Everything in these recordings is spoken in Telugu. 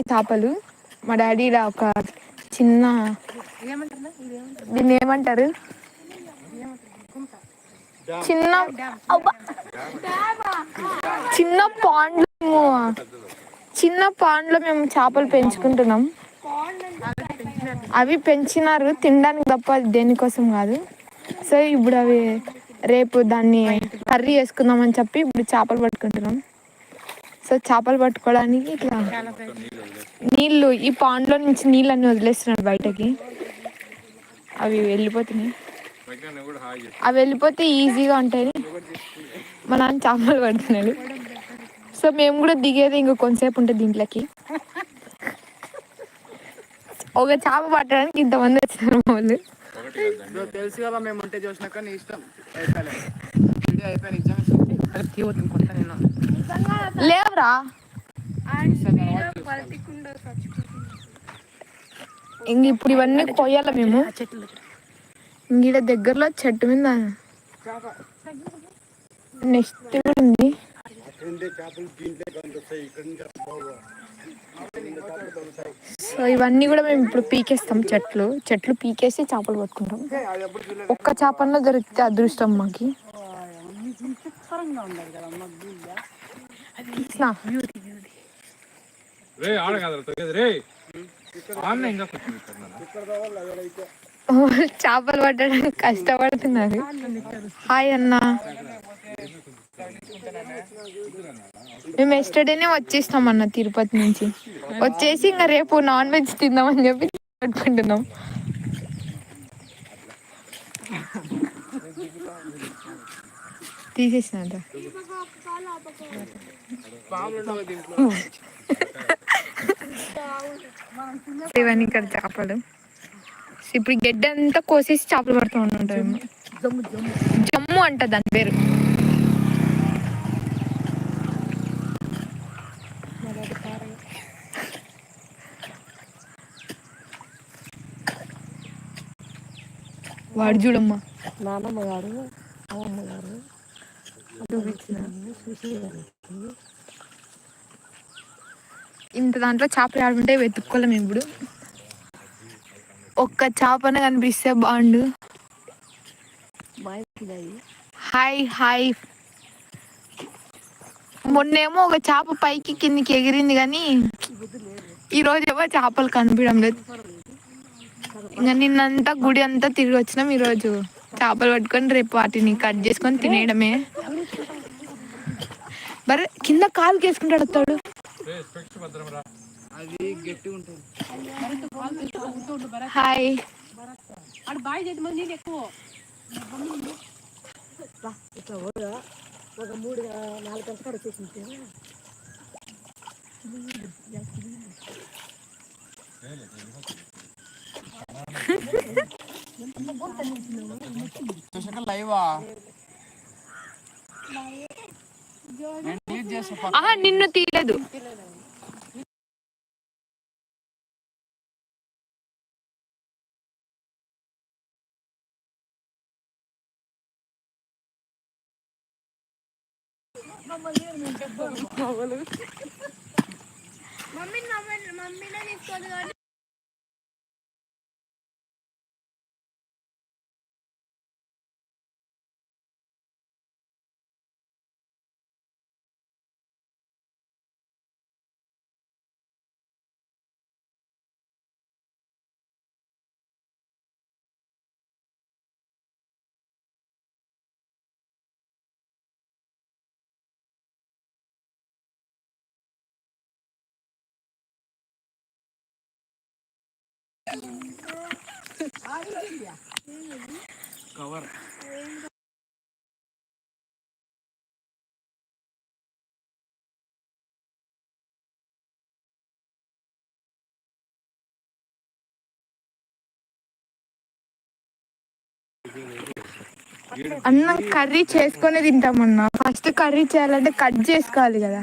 చేపలు మా డాడీ ఇలా ఒక చిన్న దీన్ని ఏమంటారు? చిన్న చిన్న పాండ్లో మేము చిన్న పాండ్లో మేము చేపలు పెంచుకుంటున్నాం. అవి పెంచినారు తినడానికి తప్ప అది దేనికోసం కాదు. సో ఇప్పుడు అవి రేపు దాన్ని కర్రీ వేసుకుందామని చెప్పి ఇప్పుడు చేపలు పట్టుకుంటున్నాం. సో చేపలు పట్టుకోవడానికి ఇట్లా నీళ్ళు ఈ పాండ్లో నుంచి నీళ్ళన్నీ వదిలేస్తున్నాడు బయటకి. అవి వెళ్ళిపోతున్నాయి. అవి వెళ్ళిపోతే ఈజీగా ఉంటాయి. మా నాన్న చేపలు పడుతున్నాడు. సో మేము కూడా దిగేది ఇంకో కొంతసేపు ఉంటుంది దీంట్లోకి. ఒక చేప పట్టడానికి ఇంతమంది వచ్చారు మా వాళ్ళు. తెలుసు కదా మేము ఉంటే చూసినాక నీ ఇష్టం. అయిపోయలే నిజంగా అది కొత్త నేను లేవురా? ఇంక ఇప్పుడు ఇవన్నీ కొయ్యాల మేము? ఇంక దగ్గరలో చెట్టు మీద నెక్స్ట్ కూడా ఉంది సో ఇవన్నీ కూడా మేము ఇప్పుడు పీకేస్తాం చెట్లు. చెట్లు పీకేసి చేపలు పట్టుకుంటాం. ఒక్క చేపల్లో దొరికితే అదృష్టం మాకి. తీసినా. రే ఆడ కాదు తగ్గదు రే ఆన్న ఇంకా కొంచెం చేపలు పట్టడానికి కష్టపడుతున్నారు. హాయ్ అన్న. మేము ఎస్టర్డేనే వచ్చేస్తాం అన్న తిరుపతి నుంచి. వచ్చేసి ఇంకా రేపు నాన్ వెజ్ తిందామని చెప్పి పట్టుకుంటున్నాం తీసేసినంత ఇవన్నీ ఇక్కడ చేపలు. ఇప్పుడు ఈ గడ్డ అంతా కోసేసి చేపలు పడుతూ ఉంటారు జమ్ము అంట దాని పేరు. వాడు చూడమ్మా. నానమ్మ గారు అమ్మమ్మ గారు. ఇంత దాంట్లో చేపలు ఆడుకుంటే వెతుక్కోలేము ఇప్పుడు. ఒక్క చేపన కనిపిస్తే బాగుండు హాయ్ హాయ్. మొన్నేమో ఒక చేప పైకి కిందికి ఎగిరింది కానీ ఈ ఏమో చేపలు కనిపించడం లేదు. ఇంకా నిన్నంతా గుడి అంతా తిరిగి వచ్చినాం ఈరోజు. చేపలు పట్టుకొని రేపు వాటిని కట్ చేసుకొని తినేయడమే. మరి కింద కాలు వేసుకుంటాడు వస్తాడు రే స్పెక్స్ భద్రం రా అది గట్టిగా ఉంటుంది. హాయ్. ఆడ బాయ్ చేతి మంది నీళ్ళు ఎక్కువ. ఇట్లా పోగా ఒక మూడు నాలుగు గంటల కాడ వచ్చేసింది. చూసాక లైవా? నేను డిలీట్ చేస్తా ఆహా నిన్ను తీయలేదు. కవర్. అన్నం కర్రీ చేసుకొని తింటామన్నా ఫస్ట్ కర్రీ చేయాలంటే కట్ చేసుకోవాలి కదా.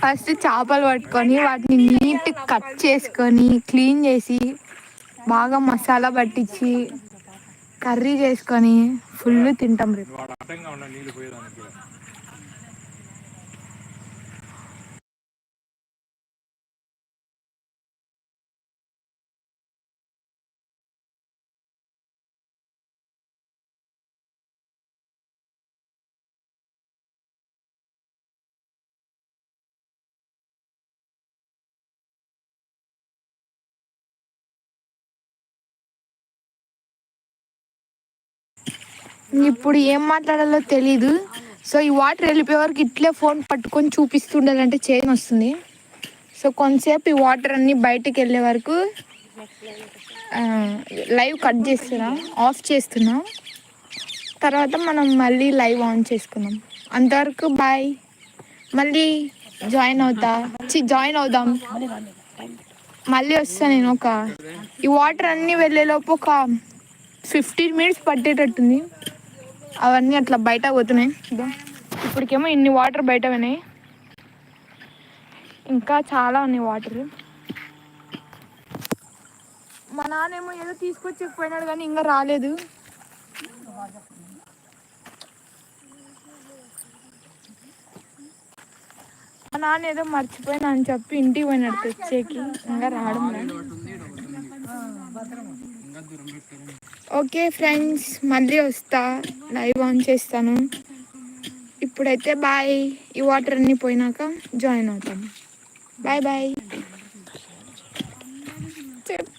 ఫస్ట్ చేపలు పట్టుకొని వాటిని నీట్ కట్ చేసుకొని క్లీన్ చేసి బాగా మసాలా పట్టించి కర్రీ చేసుకొని ఫుల్ తింటాం రేపు. ఇప్పుడు ఏం మాట్లాడాలో తెలీదు. సో ఈ వాటర్ వెళ్ళిపోయే వరకు ఇట్లే ఫోన్ పట్టుకొని చూపిస్తుండాలంటే చేయని వస్తుంది సో కొంతసేపు ఈ వాటర్ అన్ని బయటకు వెళ్ళే వరకు లైవ్ కట్ చేస్తున్నా ఆఫ్ చేస్తున్నా. తర్వాత మనం మళ్ళీ లైవ్ ఆన్ చేసుకుందాం. అంతవరకు బాయ్. మళ్ళీ జాయిన్ అవుతా. చి జాయిన్ అవుదాం. మళ్ళీ వస్తా నేను ఒక ఈ వాటర్ అన్నీ వెళ్ళేలోపు ఒక ఫిఫ్టీన్ మినిట్స్ పట్టేటట్టుంది. అవన్నీ అట్లా బయట పోతున్నాయి. ఇప్పటికేమో ఇన్ని వాటర్ బయట పోయినాయి ఇంకా చాలా ఉన్నాయి వాటర్ మా నాన్నేమో ఏదో తీసుకొచ్చకపోయినాడు కానీ ఇంకా రాలేదు. మా నాన్న ఏదో మర్చిపోయినా అని చెప్పి ఇంటికి పోయినాడు తెచ్చేకి. ఇంకా రావడం లేదు ఓకే ఫ్రెండ్స్ మళ్ళీ వస్తా. లైవ్ ఆన్ చేస్తాను. ఇప్పుడైతే బాయ్ ఈ వాటర్ అన్నీ పోయినాక జాయిన్ అవుతాను బాయ్ బాయ్ చెప్